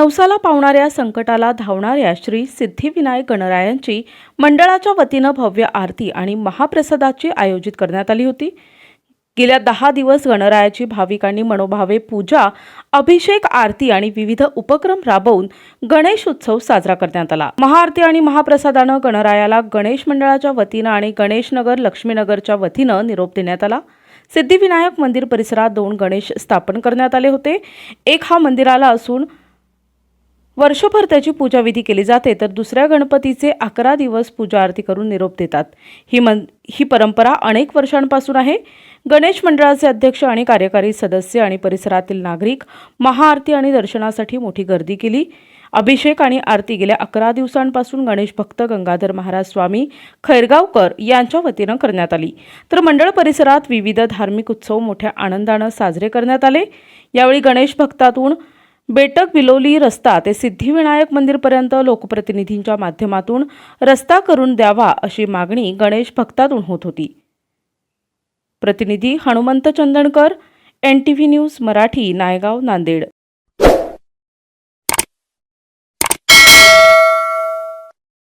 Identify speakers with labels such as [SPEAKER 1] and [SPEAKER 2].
[SPEAKER 1] नवसाला पावणाऱ्या संकटाला धावणाऱ्या श्री सिद्धिविनायक गणरायांची मंडळाच्या वतीनं भव्य आरती आणि महाप्रसादाची आयोजित करण्यात आली होती. गेल्या दहा दिवस गणरायाची भाविकांनी मनोभावे पूजा अभिषेक आरती आणि विविध उपक्रम राबवून गणेश उत्सव साजरा करण्यात आला. महाआरती आणि महाप्रसादानं गणरायाला गणेश मंडळाच्या वतीनं आणि गणेशनगर लक्ष्मीनगरच्या वतीनं निरोप देण्यात आला. सिद्धिविनायक मंदिर परिसरात दोन गणेश स्थापन करण्यात आले होते. एक हा मंदिराला असून वर्षभर त्याची पूजाविधी केली जाते तर दुसऱ्या गणपतीचे अकरा दिवस पूजा आरती करून निरोप देतात. ही मन ही परंपरा अनेक वर्षांपासून आहे. गणेश मंडळाचे अध्यक्ष आणि कार्यकारी सदस्य आणि परिसरातील नागरिक महाआरती आणि दर्शनासाठी मोठी गर्दी केली. अभिषेक आणि आरती गेल्या अकरा दिवसांपासून गणेश भक्त गंगाधर महाराज स्वामी खैरगावकर यांच्या वतीनं करण्यात आली. तर मंडळ परिसरात विविध धार्मिक उत्सव मोठ्या आनंदानं साजरे करण्यात आले. यावेळी गणेश भक्तातून बेटक बिलोली रस्ता ते सिद्धिविनायक मंदिरपर्यंत लोकप्रतिनिधींच्या माध्यमातून रस्ता करून द्यावा अशी मागणी गणेश भक्तातून होत होती. प्रतिनिधी Hanumant Chandankar N T V news Marathi Naigaon Nanded.